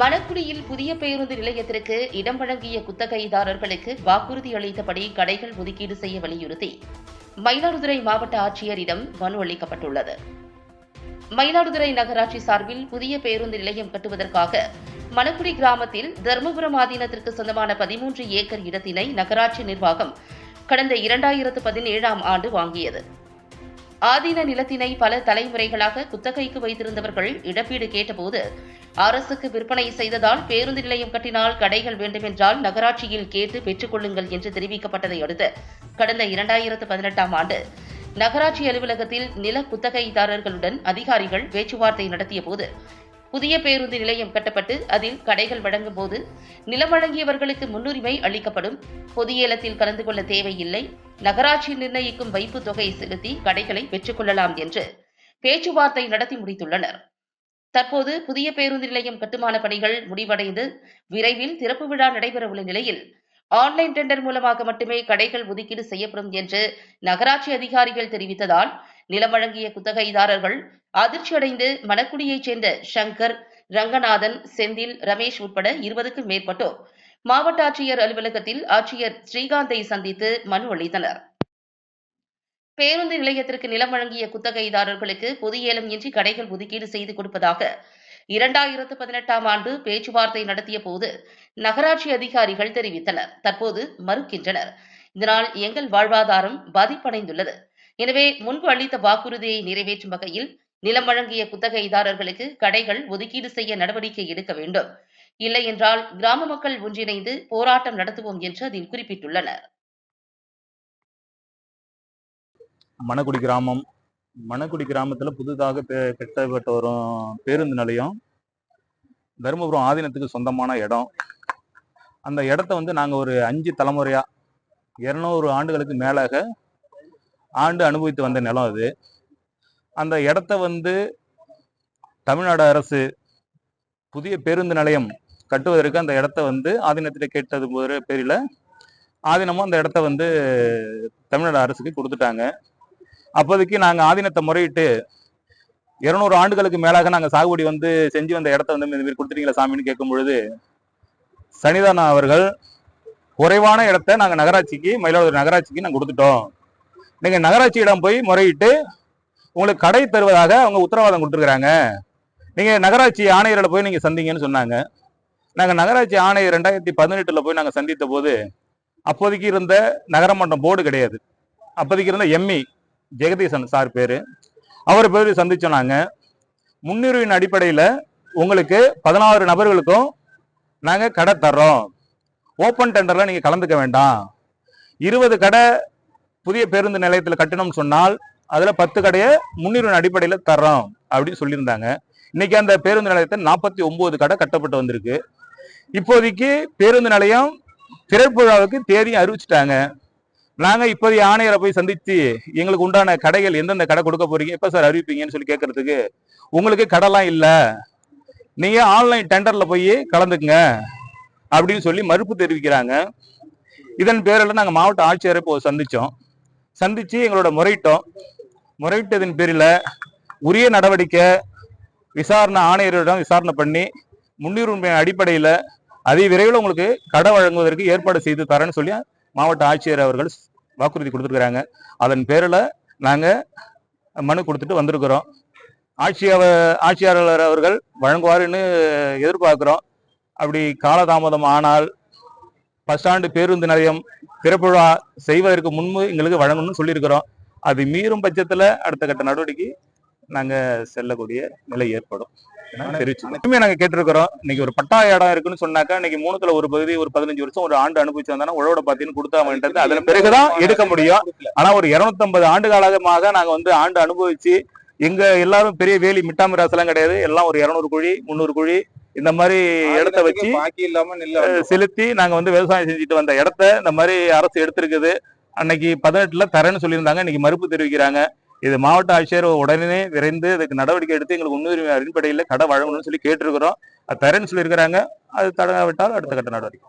மணக்குடியில் புதிய பேருந்து நிலையத்திற்கு இடம் வழங்கிய குத்தகைதாரர்களுக்கு வாக்குறுதி அளித்தபடி கடைகள் ஒதுக்கீடு செய்ய வலியுறுத்தி மயிலாடுதுறை மாவட்ட ஆட்சியரிடம் மனு அளிக்கப்பட்டுள்ளது. மயிலாடுதுறை நகராட்சி சார்பில் புதிய பேருந்து நிலையம் கட்டுவதற்காக மணக்குடி கிராமத்தில் தர்மபுரம் ஆதீனத்திற்கு சொந்தமான பதிமூன்று ஏக்கர் இடத்தினை நகராட்சி நிர்வாகம் கடந்த இரண்டாயிரத்து பதினேழாம் ஆண்டு வாங்கியது. ஆதீன நிலத்தினை பல தலைமுறைகளாக குத்தகைக்கு வைத்திருந்தவர்கள் இழப்பீடு கேட்டபோது அரசுக்கு விற்பனை செய்ததால் பேருந்து நிலையம் கட்டினால் கடைகள் வேண்டுமென்றால் நகராட்சியில் கேட்டு பெற்றுக்கொள்ளுங்கள் என்று தெரிவிக்கப்பட்டதை அடுத்து கடந்த இரண்டாயிரத்து பதினெட்டாம் ஆண்டு நகராட்சி அலுவலகத்தில் நில குத்தகைதாரர்களுடன் அதிகாரிகள் பேச்சுவார்த்தை நடத்திய போது புதிய பேருந்து நிலையம் கட்டப்பட்டு அதில் கடைகள் வழங்கும் போது நிலம் வழங்கியவர்களுக்கு முன்னுரிமை அளிக்கப்படும். பொது ஏலத்தில் கலந்து கொள்ள தேவையில்லை. நகராட்சி நிர்ணயிக்கும் வைப்பு தொகை செலுத்தி கடைகளை பெற்றுக்கொள்ளலாம் என்று பேச்சுவார்த்தை நடத்தி முடித்துள்ளனர். தற்போது புதிய பேருந்து நிலையம் கட்டுமான பணிகள் முடிவடைந்து விரைவில் திறப்பு விழா நடைபெறவுள்ள நிலையில் ஆன்லைன் டெண்டர் மூலமாக மட்டுமே கடைகள் ஒதுக்கீடு செய்யப்படும் என்று நகராட்சி அதிகாரிகள் தெரிவித்ததால் நிலம் வழங்கிய குத்தகைதாரர்கள் அதிர்ச்சியடைந்து மணக்குடியைச் சேர்ந்த சங்கர் ரங்கநாதன் செந்தில் ரமேஷ் உட்பட இருபதுக்கும் மேற்பட்டோர் மாவட்ட ஆட்சியர் அலுவலகத்தில் ஆட்சியர் ஸ்ரீகாந்தை சந்தித்து மனு அளித்தனர். பேருந்து நிலையத்திற்கு நிலம் வழங்கிய குத்தகைதாரர்களுக்கு பொது ஏலம் இன்றி கடைகள் ஒதுக்கீடு செய்து கொடுப்பதாக இரண்டாயிரத்து பதினெட்டாம் ஆண்டு பேச்சுவார்த்தை நடத்திய போது நகராட்சி அதிகாரிகள் தெரிவித்தனர். தற்போது மறுக்கின்றனர். இதனால் எங்கள் வாழ்வாதாரம் பாதிப்படைந்துள்ளது. எனவே முன்பு அளித்த வாக்குறுதியை நிறைவேற்றும் வகையில் நிலம் வழங்கிய குத்தகைதாரர்களுக்கு கடைகள் ஒதுக்கீடு செய்ய நடவடிக்கை எடுக்க வேண்டும். இல்லை என்றால் கிராம மக்கள் ஒன்றிணைந்து போராட்டம் நடத்துவோம் என்று அதில் குறிப்பிட்டுள்ளனர். மணக்குடி கிராமம் மணக்குடி கிராமத்தில் புதிதாக பெ- கட்டப்பட்டு வரும் பேருந்து நிலையம் தருமபுரம் ஆதீனத்துக்கு சொந்தமான இடம். அந்த இடத்த வந்து நாங்கள் ஒரு அஞ்சு தலைமுறையாக இரநூறு ஆண்டுகளுக்கு மேலாக ஆண்டு அனுபவித்து வந்த நிலம் அது. அந்த இடத்த வந்து தமிழ்நாடு அரசு புதிய பேருந்து நிலையம் கட்டுவதற்கு அந்த இடத்த வந்து ஆதீனத்தில் கேட்டது பேரில் ஆதீனமும் அந்த இடத்த வந்து தமிழ்நாடு அரசுக்கு கொடுத்துட்டாங்க. அப்போதைக்கு நாங்கள் ஆதீனத்தை முறையிட்டு இருநூறு ஆண்டுகளுக்கு மேலாக நாங்கள் சாகுபடி வந்து செஞ்சு வந்த இடத்த வந்து இந்த மாதிரி கொடுத்துட்டீங்களா சாமின்னு கேட்கும் பொழுது சனிதானா அவர்கள் குறைவான இடத்த நாங்கள் நகராட்சிக்கு மயிலாடுதுறை நகராட்சிக்கு நாங்கள் கொடுத்துட்டோம். நீங்கள் நகராட்சியிடம் போய் முறையிட்டு உங்களுக்கு கடை தருவதாக அவங்க உத்தரவாதம் கொடுத்துருக்குறாங்க. நீங்கள் நகராட்சி ஆணையரில் போய் நீங்கள் சந்திங்கன்னு சொன்னாங்க. நாங்கள் நகராட்சி ஆணையர் ரெண்டாயிரத்தி பதினெட்டில் போய் நாங்கள் சந்தித்த போது அப்போதைக்கு இருந்த நகரமன்றம் போர்டு கிடையாது. அப்போதைக்கு இருந்த எம்இ ஜெகதீசன் சார் பேர். அவர் பேர் சந்திச்சோம் நாங்கள் முன்னுரிமையின் அடிப்படையில் உங்களுக்கு பதினாறு நபர்களுக்கும் நாங்கள் கடை தர்றோம். ஓப்பன் டெண்டரில் நீங்கள் கலந்துக்க வேண்டாம். இருபது கடை புதிய பேருந்து நிலையத்தில் கட்டணும்னு சொன்னால் அதில் பத்து கடையை முன்னுரிமை அடிப்படையில் தர்றோம் அப்படின்னு சொல்லியிருந்தாங்க. இன்னைக்கு அந்த பேருந்து நிலையத்தில் நாற்பத்தி ஒம்பது கடை கட்டப்பட்டு வந்திருக்கு. இப்போதைக்கு பேருந்து நிலையம் திரைப்புழாவுக்கு தேதியும் தேதி அறிவிச்சிட்டாங்க. நாங்கள் இப்போதைய ஆணையரை போய் சந்தித்து எங்களுக்கு உண்டான கடைகள் எந்தெந்த கடை கொடுக்க போறீங்க? எப்போ சார் அறிவிப்பீங்கன்னு சொல்லி கேட்கறதுக்கு உங்களுக்கு கடைலாம் இல்லை. நீங்கள் ஆன்லைன் டெண்டரில் போய் கலந்துக்குங்க அப்படின்னு சொல்லி மறுப்பு தெரிவிக்கிறாங்க. இதன் பேரில் நாங்கள் மாவட்ட ஆட்சியரை இப்போ சந்தித்தோம் சந்தித்து எங்களோட முறையிட்டோம். முறையிட்டதின் பேரில் உரிய நடவடிக்கை விசாரணை ஆணையரிடம் விசாரணை பண்ணி முன்னுரிமை அடிப்படையில் அதே விரைவில் உங்களுக்கு கடை வழங்குவதற்கு ஏற்பாடு செய்து தரேன்னு சொல்லி மாவட்ட ஆட்சியர் அவர்கள் வாக்குறுதி கொடுத்துருக்குறாங்க. அதன் பேரில் நாங்கள் மனு கொடுத்துட்டு வந்திருக்கிறோம். ஆட்சியர் ஆட்சியாளர் அவர்கள் வழங்குவாருன்னு எதிர்பார்க்குறோம். அப்படி காலதாமதம் ஆனால் பஸ் ஸ்டாண்டு பேருந்து நிலையம் பிறப்புழா செய்வதற்கு முன்பு எங்களுக்கு வழங்கணும்னு சொல்லியிருக்கிறோம். அது மீறும் பட்சத்தில் அடுத்த கட்ட நடவடிக்கை நாங்கள் செல்லக்கூடிய நிலை ஏற்படும். தெரிவிச்சு நாங்கள் கேட்டிருக்கிறோம். இன்னைக்கு ஒரு பட்டா இடம் இருக்குன்னு சொன்னாக்கா இன்னைக்கு மூணுத்துல ஒரு பகுதி ஒரு பதினஞ்சு வருஷம் ஒரு ஆண்டு அனுபவிச்சு வந்தானா உழவோட பார்த்தீங்கன்னு கொடுத்தாங்கன்றது அதன் பிறகுதான் எடுக்க முடியும். ஆனா ஒரு 250 ஆண்டு காலமாக நாங்க வந்து ஆண்டு அனுபவிச்சு எங்க எல்லாரும் பெரிய வேலி மிட்டாமிராசெல்லாம் கிடையாது. எல்லாம் ஒரு இருநூறு குழி முந்நூறு குழி இந்த மாதிரி இடத்த வச்சு பாக்கி இல்லாம நெல்ல செலுத்தி நாங்க வந்து விவசாயம் செஞ்சுட்டு வந்த இடத்த இந்த மாதிரி அரசு எடுத்திருக்குது. அன்னைக்கு பதினெட்டுல தரேன்னு சொல்லியிருந்தாங்க. இன்னைக்கு மறுப்பு தெரிவிக்கிறாங்க. இது மாவட்ட ஆட்சியர் உடனே விரைந்து இதுக்கு நடவடிக்கை எடுத்து எங்களுக்கு முன்னுரிமை அடிப்படையில் கடை வழங்கணும்னு சொல்லி கேட்டிருக்கிறோம். அது தரேன்னு சொல்லியிருக்கிறாங்க. அது தடவிட்டால் அடுத்த கட்ட நடவடிக்கை.